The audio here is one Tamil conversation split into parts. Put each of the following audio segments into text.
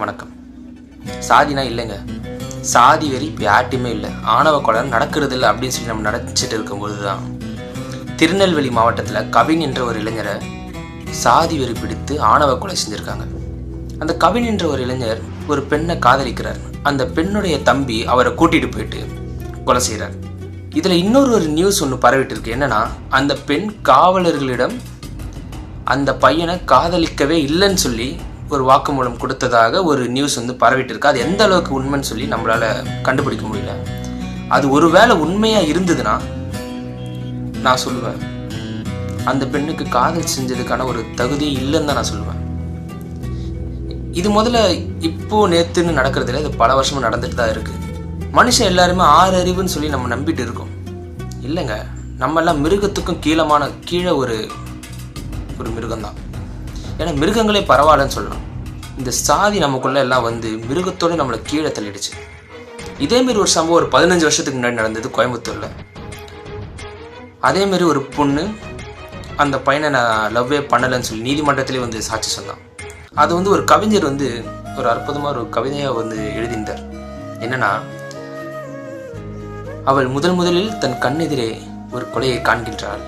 வணக்கம். சாதினா இல்லைங்க. சாதி வெறி இப்போ யார்ட்டையுமே இல்லை. ஆணவ கொலை நடக்கிறது இல்லை அப்படின்னு சொல்லி நம்ம நினச்சிட்டு இருக்கும்போது தான் திருநெல்வேலி மாவட்டத்தில் கவின் என்ற ஒரு இளைஞரை சாதி வெறி பிடித்து ஆணவ கொலை செஞ்சுருக்காங்க. அந்த கவின் என்ற ஒரு இளைஞர் ஒரு பெண்ணை காதலிக்கிறார். அந்த பெண்ணுடைய தம்பி அவரை கூட்டிகிட்டு போயிட்டு கொலை செய்கிறார் இதில் இன்னொரு ஒரு நியூஸ் ஒன்று பரவிட்டு இருக்கு என்னன்னா அந்த பெண் காவலர்களிடம் அந்த பையனை காதலிக்கவே இல்லைன்னு சொல்லி ஒரு வாக்குமூலம் கொடுத்ததாக ஒரு நியூஸ் வந்து பரவிட்டு இருக்கு அது எந்த அளவுக்கு உண்மைன்னு சொல்லி நம்மளால கண்டுபிடிக்க முடியல. அது ஒருவேளை உண்மையா இருந்ததுன்னா நான் சொல்லுவேன். அந்த பெண்ணுக்கு காதல் செஞ்சதுக்கான ஒரு தகுதி இல்லைன்னு தான் நான் சொல்லுவேன். இது முதல்ல இப்போ நேத்துன்னு நடக்கிறதுல இது பல வருஷமா நடந்துட்டு தான் இருக்கு. மனுஷன் எல்லாருமே ஆறு அறிவுன்னு சொல்லி நம்ம நம்பிட்டு இருக்கோம். இல்லைங்க. நம்ம எல்லாம் மிருகத்துக்கும் கீழமான கீழே ஒரு ஒரு மிருகம்தான். ஏன்னா மிருகங்களே பரவாயில்லன்னு சொல்லலாம். இந்த சாதி நமக்குள்ள எல்லாம் வந்து மிருகத்தோட நம்மளை கீழே தள்ளிடுச்சு. இதேமாரி ஒரு சம்பவம் ஒரு பதினஞ்சு வருஷத்துக்கு முன்னாடி நடந்தது கோயம்புத்தூர்ல. அதேமாரி ஒரு பொண்ணு அந்த பையனை நான் லவ்வே பண்ணலைன்னு சொல்லி நீதிமன்றத்திலே வந்து சாட்சி சொன்னான். அது வந்து ஒரு கவிஞர் வந்து ஒரு அற்புதமாக ஒரு கவிதையாக வந்து எழுதியிருந்தார். என்னன்னா அவள் முதல் முதலில் தன் கண்ணெதிரே ஒரு கொலையை காண்கின்றாள்.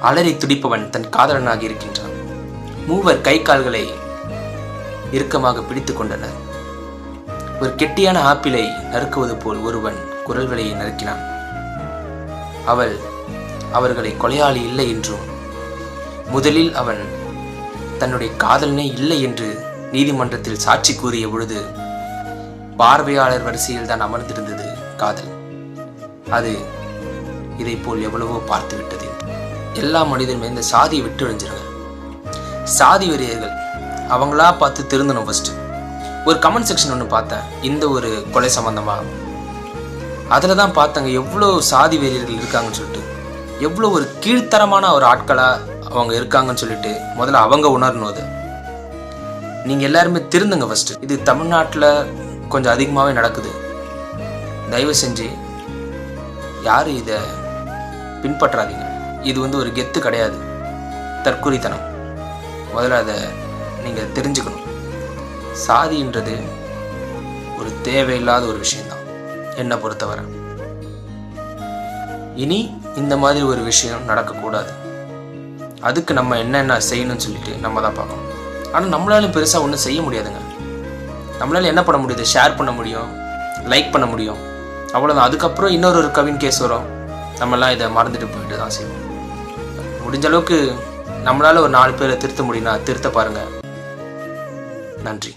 அலறி துடிப்பவன் தன் காதலனாகி இருக்கின்றான். மூவர் கை கால்களை இறுக்கமாக பிடித்துக் கொண்டனர். ஒரு கெட்டியான ஆப்பிளை நறுக்குவது போல் ஒருவன் குரல்களை நறுக்கினான். அவள் அவர்களை கொலையாளி இல்லை என்றும் முதலில் அவன் தன்னுடைய காதலனே இல்லை என்று நீதிமன்றத்தில் சாட்சி கூறிய பொழுது பார்வையாளர் வரிசையில் தான் அமர்ந்திருந்தது காதல். அது இதை போல் எவ்வளவோ பார்த்துவிட்டது. எல்லா மனிதருமே இந்த சாதியை விட்டு அழிஞ்சிருங்க சாதி வெறியர்கள். அவங்களா பார்த்து திருந்தணும் ஃபஸ்ட்டு ஒரு கமெண்ட் செக்ஷன் ஒன்று பார்த்தேன். இந்த ஒரு கொலை சம்மந்தமாக அதில் தான் பார்த்தாங்க எவ்வளோ சாதி வெறியர்கள் இருக்காங்கன்னு சொல்லிட்டு. எவ்வளோ ஒரு கீழ்த்தரமான ஒரு ஆட்களாக அவங்க இருக்காங்கன்னு சொல்லிட்டு முதல்ல அவங்க உணரணும் அது. நீங்கள் எல்லாருமே திருந்துங்க ஃபஸ்ட்டு இது தமிழ்நாட்டில் கொஞ்சம் அதிகமாகவே நடக்குது. தயவு செஞ்சு யாரும் இதை பின்பற்றாதீங்க. இது வந்து ஒரு கெத்து கிடையாது. தற்கொலைத்தனம் முதல்ல அதை நீங்கள் தெரிஞ்சுக்கணும். சாதின்றது ஒரு தேவையில்லாத ஒரு விஷயம்தான். என்னை பொறுத்தவரை. இனி இந்த மாதிரி ஒரு விஷயம் நடக்கக்கூடாது. அதுக்கு நம்ம என்னென்ன செய்யணும்னு சொல்லிட்டு நம்ம தான் பார்க்கணும். ஆனால் நம்மளால பெருசாக ஒன்றும் செய்ய முடியாதுங்க. நம்மளால என்ன பண்ண முடியுது? ஷேர் பண்ண முடியும் லைக் பண்ண முடியும். அவ்வளோதான் அதுக்கப்புறம் இன்னொரு ஒரு கவின் கேஸ் வரும். நம்மலாம் இதை மறந்துட்டு போயிட்டு தான் செய்வோம். முடிஞ்ச அளவுக்கு நம்மளால ஒரு நாலு பேரை திருத்த முடியும்னா திருத்த பாருங்க. நன்றி.